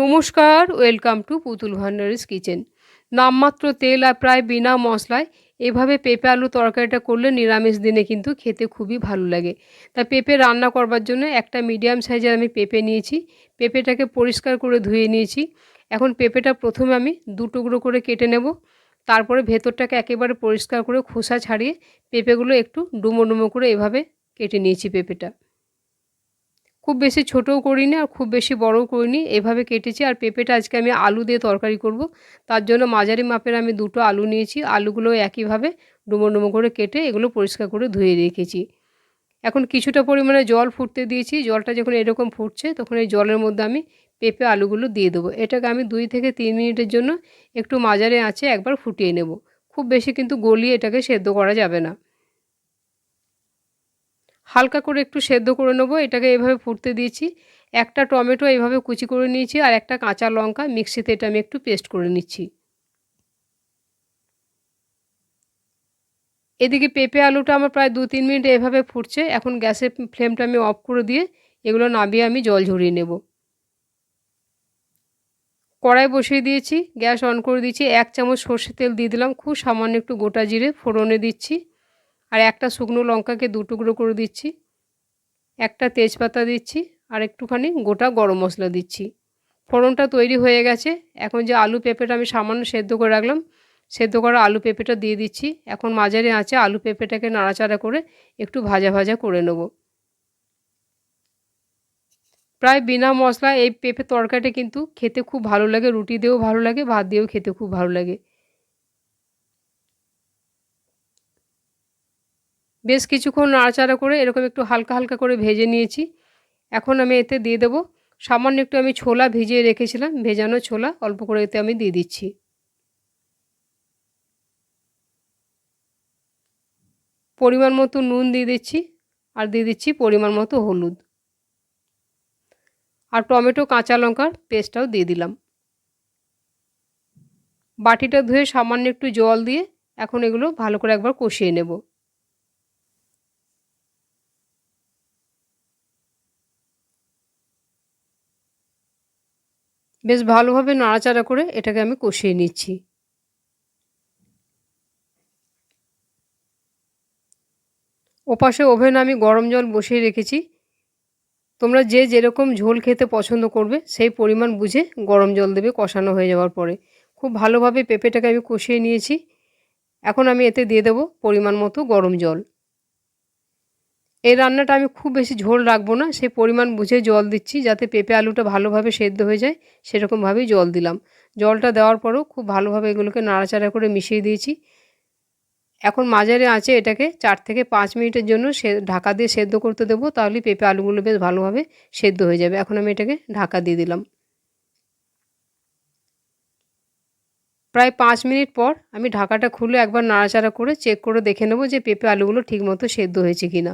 নমস্কার welcome to পুতুল ভান্ডারিস kitchen নামমাত্র তেল আর প্রায় বিনা মশলায় এভাবে পেঁপে আলু তরকারিটা করলে নিরামিষ দিনে কিন্তু খেতে খুবই ভালো লাগে। তা পেঁপে রান্না করবার জন্য একটা মিডিয়াম সাইজের আমি পেঁপে নিয়েছি। পেঁপেটাকে পরিষ্কার করে ধুয়ে নিয়েছি। এখন পেঁপেটা প্রথমে আমি দু টুকরো করে কেটে নেব। তারপরে ভেতরটাকে একেবারে পরিষ্কার করে খোসা ছাড়িয়ে পেঁপেগুলো একটু ডুমো ডুমো করে এভাবে কেটে নিয়েছি পেঁপেটা। খুব বেশি ছোটও করিনি আর খুব বেশি বড়ও করিনি। এভাবে কেটেছি আর পেঁপেটা আজকে আমি আলু দিয়ে তরকারি করব। তার জন্য মাঝারি মাপের আমি দুটো আলু নিয়েছি। আলুগুলো একইভাবে ডুমো ডুমো করে কেটে এগুলো পরিষ্কার করে ধুয়ে রেখেছি। এখন কিছুটা পরিমাণে জল ফুটতে দিয়েছি। জলটা যখন এরকম ফুটছে তখন এই জলের মধ্যে আমি পেঁপে আলুগুলো দিয়ে দেবো। এটাকে আমি দুই থেকে তিন মিনিটের জন্য একটু মাঝারে আছে একবার ফুটিয়ে নেব। খুব বেশি কিন্তু গলিয়ে এটাকে সেদ্ধ করা যাবে না। হালকা করে একটু সেদ্ধ করে নেব, এটাকে এভাবে ফুটতে দিয়েছি। একটা টমেটো এইভাবে কুচি করে নিয়েছি আর একটা কাঁচা লঙ্কা মিক্সিতে এটা আমি একটু পেস্ট করে নিচ্ছি। এদিকে পেঁপে আলুটা আমার প্রায় দু তিন মিনিট এভাবে ফুটছে, এখন গ্যাসের ফ্লেমটা আমি অফ করে দিয়ে এগুলো নামিয়ে আমি জল ঝরিয়ে নেব। কড়াই বসিয়ে দিয়েছি, গ্যাস অন করে দিয়েছি, এক চামচ সর্ষে তেল দিয়ে দিলাম, খুব সামান্য একটু গোটা জিরে ফোড়নে দিচ্ছি। আর একটা শুকনো লঙ্কাকে দু টুকরো করে দিচ্ছি। একটা তেজপাতা দিচ্ছি আর একটুখানি গোটা গরম মশলা দিচ্ছি। ফোড়নটা তৈরি হয়ে গেছে। এখন যে আলু পেঁপেটা আমি সামান্য সেদ্ধ করে রাখলাম, সেদ্ধ করা আলু পেঁপেটা দিয়ে দিচ্ছি। এখন মাঝারে আঁচে আলু পেঁপেটাকে নাড়াচাড়া করে একটু ভাজা ভাজা করে নেব। প্রায় বিনা মশলা এই পেঁপে তরকারিটা কিন্তু খেতে খুব ভালো লাগে, রুটি দিয়েও ভালো লাগে, ভাত দিয়েও খেতে খুব ভালো লাগে। বেশ কিছুক্ষণ নাড়াচাড়া করে এরকম একটু হালকা হালকা করে ভেজে নিয়েছি। এখন আমি এতে দিয়ে দেবো সামান্য একটু আমি ছোলা ভিজিয়ে রেখেছিলাম, ভেজানো ছোলা, অল্প করে এতে আমি দিয়ে দিচ্ছি। পরিমাণ মতো নুন দিয়ে দিচ্ছি আর দিয়ে দিচ্ছি পরিমাণ মতো হলুদ। আর টমেটো, কাঁচা লঙ্কার পেস্টটাও দিয়ে দিলাম। বাটিটা ধুয়ে সামান্য একটু জল দিয়ে এখন এগুলো ভালো করে একবার কষিয়ে নেব। বেশ ভালোভাবে নাড়াচাড়া করে এটাকে আমি কষিয়ে নিচ্ছি। ওপাশে ওভেন আমি গরম জল বসিয়ে রেখেছি। তোমরা যে যেরকম ঝোল খেতে পছন্দ করবে, সেই পরিমাণ বুঝে গরম জল দেবে কষানো হয়ে যাওয়ার পরে। খুব ভালোভাবে পেঁপেটাকে আমি কষিয়ে নিয়েছি। এখন আমি এতে দিয়ে দেবো পরিমাণ মতো গরম জল। এই রান্নাটা আমি খুব বেশি ঝোল রাখব না, সেই পরিমাণ বুঝে জল দিচ্ছি যাতে পেঁপে আলুটা ভালোভাবে সেদ্ধ হয়ে যায়, সেরকমভাবেই জল দিলাম। জলটা দেওয়ার পরও খুব ভালোভাবে এগুলোকে নাড়াচাড়া করে মিশিয়ে দিয়েছি। এখন মাঝারে আছে এটাকে চার থেকে পাঁচ মিনিটের জন্য সে ঢাকা দিয়ে সেদ্ধ করতে দেবো, তাহলে পেঁপে আলুগুলো বেশ ভালোভাবে সেদ্ধ হয়ে যাবে। এখন আমি এটাকে ঢাকা দিয়ে দিলাম। প্রায় পাঁচ মিনিট পর আমি ঢাকাটা খুলে একবার নাড়াচাড়া করে চেক করে দেখে নেব যে পেঁপে আলুগুলো ঠিকমতো সেদ্ধ হয়েছে কি না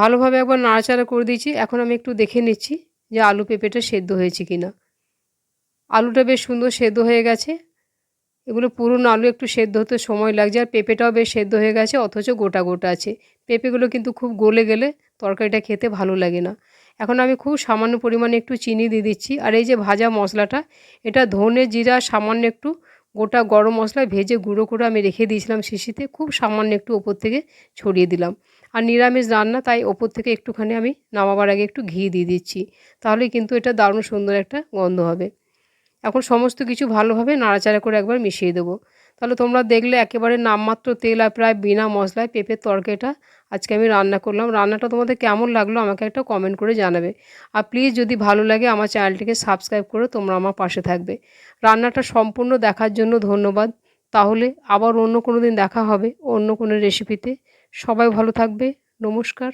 ভালোভাবে একবার নাড়াচাড়া করে দিয়েছি। এখন আমি একটু দেখে নিচ্ছি যে আলু পেঁপেটা সেদ্ধ হয়েছে কি না আলুটা বেশ সুন্দর সেদ্ধ হয়ে গেছে। এগুলো পুরনো আলু, একটু সেদ্ধ হতে সময় লাগছে, আর পেঁপেটাও বেশ সেদ্ধ হয়ে গেছে, অথচ গোটা গোটা আছে। পেঁপেগুলো কিন্তু খুব গলে গেলে তরকারিটা খেতে ভালো লাগে না। এখন আমি খুব সামান্য পরিমাণে একটু চিনি দিয়ে দিচ্ছি, আর এই যে ভাজা মশলাটা, এটা ধনে জিরা, সামান্য একটু গোটা গরম মশলা, ভেজে গুঁড়ো করে আমি রেখে দিয়েছিলাম শিশিতে, খুব সামান্য একটু ওপর থেকে ছড়িয়ে দিলাম। আর নিরামিষ রান্না, তাই ওপর থেকে একটুখানি আমি নামাবার আগে একটু ঘি দিয়ে দিচ্ছি। তাহলে কিন্তু এটা দারুণ সুন্দর একটা গন্ধ হবে। এখন সমস্ত কিছু ভালোভাবে নাড়াচাড়া করে একবার মিশিয়ে দেবো। তাহলে তোমরা দেখলে একেবারে নামমাত্র তেল আর প্রায় বিনা মশলায় পেঁপের তরকারিটা আজকে আমি রান্না করলাম। রান্নাটা তোমাদের কেমন লাগল আমাকে একটা কমেন্ট করে জানাবে। আর প্লিজ যদি ভালো লাগে আমার চ্যানেলটিকে সাবস্ক্রাইব করে তোমরা আমার পাশে থাকবে। রান্নাটা সম্পূর্ণ দেখার জন্য ধন্যবাদ। তাহলে আবার অন্য কোনো দিন দেখা হবে অন্য কোনো রেসিপিতে সবাই ভালো থাকবে নমস্কার।